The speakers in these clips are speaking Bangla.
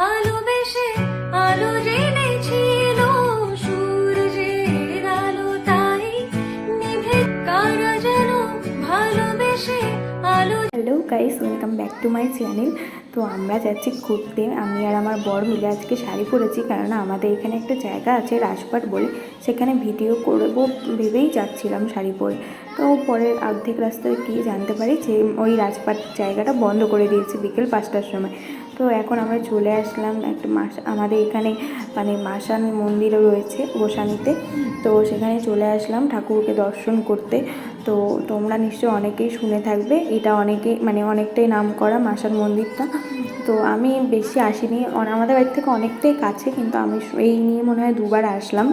Hala guys welcome back to my channel তো আমরা যাচ্ছি ঘুরতে। আমি আর আমার বর মিলে আজকে শাড়ি পরেছি কারণ আমাদের এখানে একটা জায়গা আছে রাজপাট বলে। সেখানে ভিডিও করব ভেবেই যাচ্ছিলাম শাড়ি পরে। তো পরে অর্ধেক রাস্তায় গিয়ে জানতে পারি যে ওই রাজপাট জায়গাটা বন্ধ করে দিয়েছে বিকেল পাঁচটার সময়। তো এখন আমরা চলে আসলাম একটা মাস আমাদের এখানে মানে মাসান মন্দিরও রয়েছে গোসানিতে। তো সেখানে চলে আসলাম ঠাকুরকে দর্শন করতে। তো তোমরা নিশ্চয়ই অনেকেই শুনে থাকবে, এটা অনেকেই মানে অনেকটাই নাম করা মাসান মন্দিরটা। তো আমি বেশি আসিনি আমাদের বাড়ি থেকে অনেকটাই কাছে, কিন্তু আমি এই নিয়ে মনে হয় দুবার আসলাম।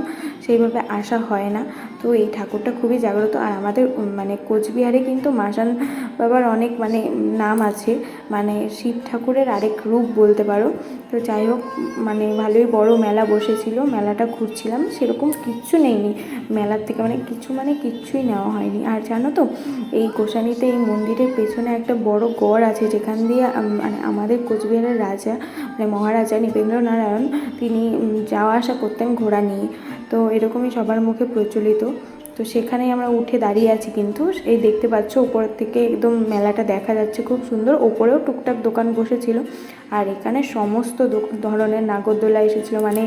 সেইভাবে আসা হয় না। তো এই ঠাকুরটা খুবই জাগ্রত। আর আমাদের মানে কোচবিহারে কিন্তু মাসান বাবার অনেক মানে নাম আছে। মানে শিব ঠাকুরের আরেক রূপ বলতে পারো। তো যাই হোক মানে ভালোই বড় মেলা বসেছিল, মেলাটা ঘুরছিলাম। সেরকম কিচ্ছু নেইনি মেলার থেকে মানে কিছু মানে কিচ্ছুই নেওয়া হয়নি। আর জানো তো, এই গোসানিতে এই মন্দিরের পেছনে একটা বড় গড় আছে, যেখান দিয়ে মানে আমাদের কোচবিহারের রাজা মানে মহারাজা নৃপেন্দ্র নারায়ণ তিনি যাওয়া আসা করতেন ঘোড়া নিয়ে। তো এরকমই সবার মুখে প্রচলিত। তো সেখানেই আমরা উঠে দাঁড়িয়ে আছি কিন্তু। এই দেখতে পাচ্ছ উপরের থেকে একদম মেলাটা দেখা যাচ্ছে খুব সুন্দর। ওপরেও টুকটাক দোকান বসেছিল। আর এখানে সমস্ত ধরনের নাগরদোলা এসেছিল। মানে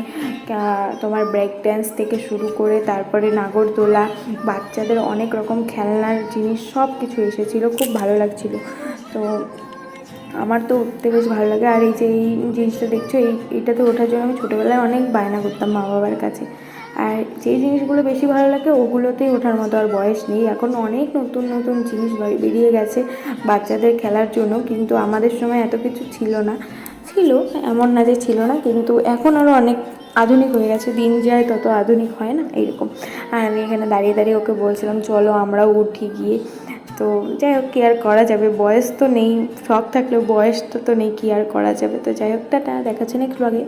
তোমার ব্রেক ড্যান্স থেকে শুরু করে তারপরে নাগরদোলা, বাচ্চাদের অনেক রকম খেলনার জিনিস সব কিছু এসেছিল। খুব ভালো লাগছিল। তো আমার তো উঠতে বেশ ভালো লাগে। আর এই যে এই জিনিসটা দেখছ, এই এটাতে ওঠার জন্য আমি ছোটোবেলায় অনেক বায়না করতাম মা বাবার কাছে। আর যেই জিনিসগুলো বেশি ভালো লাগে ওগুলোতেই ওঠার মতো আর বয়স নেই। এখন অনেক নতুন নতুন জিনিস বেরিয়ে গেছে বাচ্চাদের খেলার জন্য, কিন্তু আমাদের সময় এত কিছু ছিল না। ছিল, এমন না যে ছিল না, কিন্তু এখন আরও অনেক আধুনিক হয়ে গেছে। দিন যায় তত আধুনিক হয় না, এইরকম। আর আমি এখানে দাঁড়িয়ে দাঁড়িয়ে ওকে বলছিলাম, চলো আমরাও উঠি গিয়ে। তো যাই হোক, কি আর করা যাবে? বয়স তো নেই, শখ থাকলেও বয়স তো তো নেই, কি আর করা যাবে? তো যাই হোক, টাটা দেখাচ্ছে নেক্সট ব্লগে